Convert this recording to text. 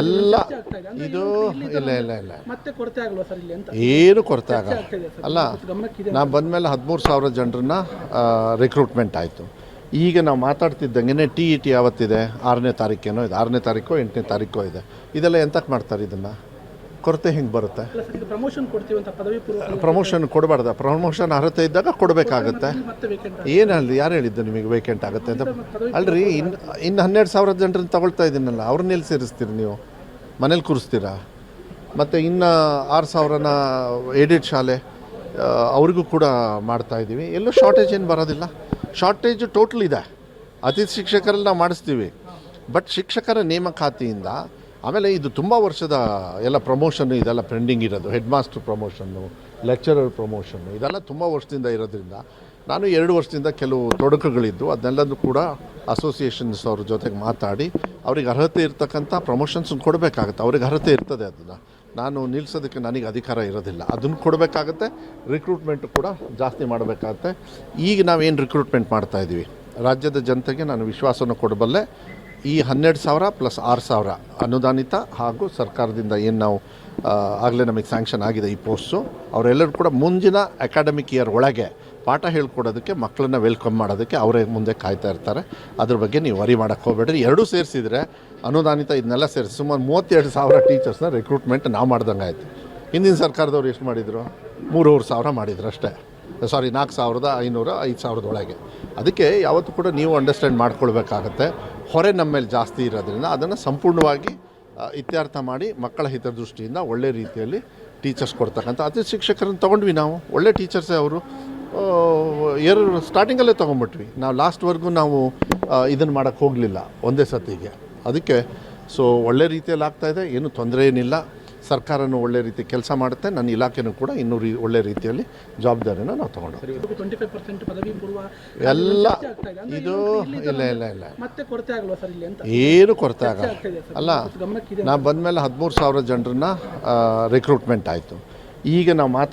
ಎಲ್ಲ ಇದೆ. ಇಲ್ಲ ಇಲ್ಲ ಇಲ್ಲ ಏನು ಕೊರತೆ ಆಗಲ್ಲ. ಅಲ್ಲ ನಾನು ನಾ ಬಂದಮೇಲೆ ಹದಿಮೂರು ಸಾವಿರ ಜನರನ್ನ ರಿಕ್ರೂಟ್ಮೆಂಟ್ ಆಯಿತು. ಈಗ ನಾವು ಮಾತಾಡ್ತಿದ್ದಂಗೆ ಟಿ ಇ ಟಿ ಯಾವತ್ತಿದೆ? ಆರನೇ ತಾರೀಕೇನೋ ಇದೆ ಆರನೇ ತಾರೀಕು ಎಂಟನೇ ತಾರೀಕೋ ಇದೆ. ಇದೆಲ್ಲ ಎಂತಕ್ಕೆ ಮಾಡ್ತಾರೆ ಇದನ್ನು? ಕೊರತೆ ಹಿಂಗೆ ಬರುತ್ತೆ. ಪ್ರಮೋಷನ್ ಕೊಡ್ತೀವಿ ಅಂತ ಪದವಿ ಪೂರ್ವ ಪ್ರಮೋಷನ್ ಕೊಡಬಾರ್ದ. ಪ್ರಮೋಷನ್ ಅರ್ಹತೆ ಇದ್ದಾಗ ಕೊಡಬೇಕಾಗತ್ತೆ. ಏನು ಹೇಳಿ ಯಾರು ಹೇಳಿದ್ದು ನಿಮಗೆ ವೇಕೆಂಟ್ ಆಗುತ್ತೆ ಅಂತ? ಅಲ್ರಿ ಇನ್ನು ಇನ್ನು ಹನ್ನೆರಡು ಸಾವಿರ ಜನರನ್ನ ತಗೊಳ್ತಾ ಇದ್ದೀನಲ್ಲ ಅವ್ರನ್ನ ಎಲ್ಲಿ ಸೇರಿಸ್ತೀರಿ ನೀವು? ಮನೇಲಿ ಕೂರಿಸ್ತೀರಾ? ಮತ್ತು ಇನ್ನು ಆರು ಸಾವಿರನ ಏಡೆಡ್ ಶಾಲೆ ಅವ್ರಿಗೂ ಕೂಡ ಮಾಡ್ತಾ ಇದ್ದೀವಿ ಎಲ್ಲೂ ಶಾರ್ಟೇಜ್ ಏನು ಬರೋದಿಲ್ಲ. ಶಾರ್ಟೇಜ್ ಟೋಟಲ್ ಇದೆ. ಅತಿಥಿ ಶಿಕ್ಷಕರಲ್ಲಿ ನಾವು ಮಾಡಿಸ್ತೀವಿ. ಬಟ್ ಶಿಕ್ಷಕರ ನೇಮಕಾತಿಯಿಂದ ಆಮೇಲೆ ಇದು ತುಂಬ ವರ್ಷದ ಎಲ್ಲ ಪ್ರಮೋಷನ್ ಇದೆಲ್ಲ ಪೆಂಡಿಂಗ್ ಇರೋದು. ಹೆಡ್ ಮಾಸ್ಟರ್ ಪ್ರಮೋಷನ್ನು ಲೆಕ್ಚರರ್ ಪ್ರಮೋಷನ್ನು ಇದೆಲ್ಲ ತುಂಬ ವರ್ಷದಿಂದ ಇರೋದ್ರಿಂದ ನಾನು ಎರಡು ವರ್ಷದಿಂದ ಕೆಲವು ತೊಡಕುಗಳಿದ್ದು ಅದನ್ನೆಲ್ಲದೂ ಕೂಡ ಅಸೋಸಿಯೇಷನ್ಸ್ ಅವ್ರ ಜೊತೆಗೆ ಮಾತಾಡಿ, ಅವ್ರಿಗೆ ಅರ್ಹತೆ ಇರ್ತಕ್ಕಂಥ ಪ್ರಮೋಷನ್ಸ್ ಕೊಡಬೇಕಾಗುತ್ತೆ. ಅವ್ರಿಗೆ ಅರ್ಹತೆ ಇರ್ತದೆ ಅದನ್ನು. ನಾನು ನಿಲ್ಲಿಸೋದಕ್ಕೆ ನನಗೆ ಅಧಿಕಾರ ಇರೋದಿಲ್ಲ. ಅದನ್ನು ಕೊಡಬೇಕಾಗತ್ತೆ. ರಿಕ್ರೂಟ್ಮೆಂಟ್ ಕೂಡ ಜಾಸ್ತಿ ಮಾಡಬೇಕಾಗತ್ತೆ. ಈಗ ನಾವೇನು ರಿಕ್ರೂಟ್ಮೆಂಟ್ ಮಾಡ್ತಾಯಿದ್ದೀವಿ ರಾಜ್ಯದ ಜನತೆಗೆ ನಾನು ವಿಶ್ವಾಸವನ್ನು ಕೊಡಬಲ್ಲೆ ಈ ಹನ್ನೆರಡು ಸಾವಿರ ಪ್ಲಸ್ ಆರು ಸಾವಿರ ಅನುದಾನಿತ ಹಾಗೂ ಸರ್ಕಾರದಿಂದ ಏನು ನಾವು ಆಗಲೇ ನಮಗೆ ಸ್ಯಾಂಕ್ಷನ್ ಆಗಿದೆ ಈ ಪೋಸ್ಟು ಅವರೆಲ್ಲರೂ ಕೂಡ ಮುಂದಿನ ಅಕಾಡೆಮಿಕ್ ಇಯರ್ ಒಳಗೆ ಪಾಠ ಹೇಳ್ಕೊಡೋದಕ್ಕೆ ಮಕ್ಕಳನ್ನ ವೆಲ್ಕಮ್ ಮಾಡೋದಕ್ಕೆ ಅವರೇ ಮುಂದೆ ಕಾಯ್ತಾ ಇರ್ತಾರೆ. ಅದ್ರ ಬಗ್ಗೆ ನೀವು ವರಿ ಮಾಡೋಕ್ಕೆ ಹೋಗ್ಬೇಡ್ರಿ. ಎರಡೂ ಸೇರಿಸಿದ್ರೆ ಅನುದಾನಿತ ಇದನ್ನೆಲ್ಲ ಸೇರಿಸಿ ಸುಮಾರು ಮೂವತ್ತೆರಡು ಸಾವಿರ ಟೀಚರ್ಸ್ನ ರಿಕ್ರೂಟ್ಮೆಂಟ್ ನಾವು ಮಾಡ್ದಂಗೆ ಆಯಿತು. ಹಿಂದಿನ ಸರ್ಕಾರದವ್ರು ಎಷ್ಟು ಮಾಡಿದರು? ಮೂರುವರೆ ಸಾವಿರ ಮಾಡಿದ್ರು ಅಷ್ಟೇ. ಸಾರಿ ನಾಲ್ಕು ಸಾವಿರದ ಐನೂರ ಐದು ಸಾವಿರದ ಒಳಗೆ ಅದಕ್ಕೆ ಯಾವತ್ತೂ ಕೂಡ ನೀವು ಅಂಡರ್ಸ್ಟ್ಯಾಂಡ್ ಮಾಡ್ಕೊಳ್ಬೇಕಾಗತ್ತೆ. ಹೊರೆ ನಮ್ಮ ಮೇಲೆ ಜಾಸ್ತಿ ಇರೋದ್ರಿಂದ ಅದನ್ನು ಸಂಪೂರ್ಣವಾಗಿ ಇತ್ಯರ್ಥ ಮಾಡಿ ಮಕ್ಕಳ ಹಿತದೃಷ್ಟಿಯಿಂದ ಒಳ್ಳೆ ರೀತಿಯಲ್ಲಿ ಟೀಚರ್ಸ್ ಕೊಡ್ತಕ್ಕಂಥ ಅತಿ ಶಿಕ್ಷಕರನ್ನು ತೊಗೊಂಡ್ವಿ ನಾವು. ಒಳ್ಳೆ ಟೀಚರ್ಸೇ ಅವರು. ಏರ್ ಸ್ಟಾರ್ಟಿಂಗಲ್ಲೇ ತೊಗೊಂಬಿಟ್ವಿ. ನಾವು ಲಾಸ್ಟ್ವರೆಗೂ ನಾವು ಇದನ್ನು ಮಾಡೋಕ್ಕೆ ಹೋಗಲಿಲ್ಲ ಒಂದೇ ಸತಿಗೆ. ಅದಕ್ಕೆ ಸೊ ಒಳ್ಳೆ ರೀತಿಯಲ್ಲಿ ಆಗ್ತಾಯಿದೆ ಏನು ತೊಂದರೆ ಏನಿಲ್ಲ. ಸರ್ಕಾರನೂ ಒಳ್ಳೆ ರೀತಿ ಕೆಲಸ ಮಾಡುತ್ತೆ. ನನ್ನ ಇಲಾಖೆನೂ ಕೂಡ ಇನ್ನೂ ರೀ ಒಳ್ಳೆ ರೀತಿಯಲ್ಲಿ ಜವಾಬ್ದಾರಿನ ನಾವು ತೊಗೊಂಡು ಎಲ್ಲ ಇದೆ. ಇಲ್ಲ ಇಲ್ಲ ಇಲ್ಲ ಏನು ಕೊರತೆ ಆಗಲ್ಲ. ಅಲ್ಲ ನಾನು ಬಂದಮೇಲೆ ಹದಿಮೂರು ಸಾವಿರ ಜನರನ್ನ ರಿಕ್ರೂಟ್ಮೆಂಟ್ ಆಯಿತು. ಈಗ ನಾವು ಮಾತು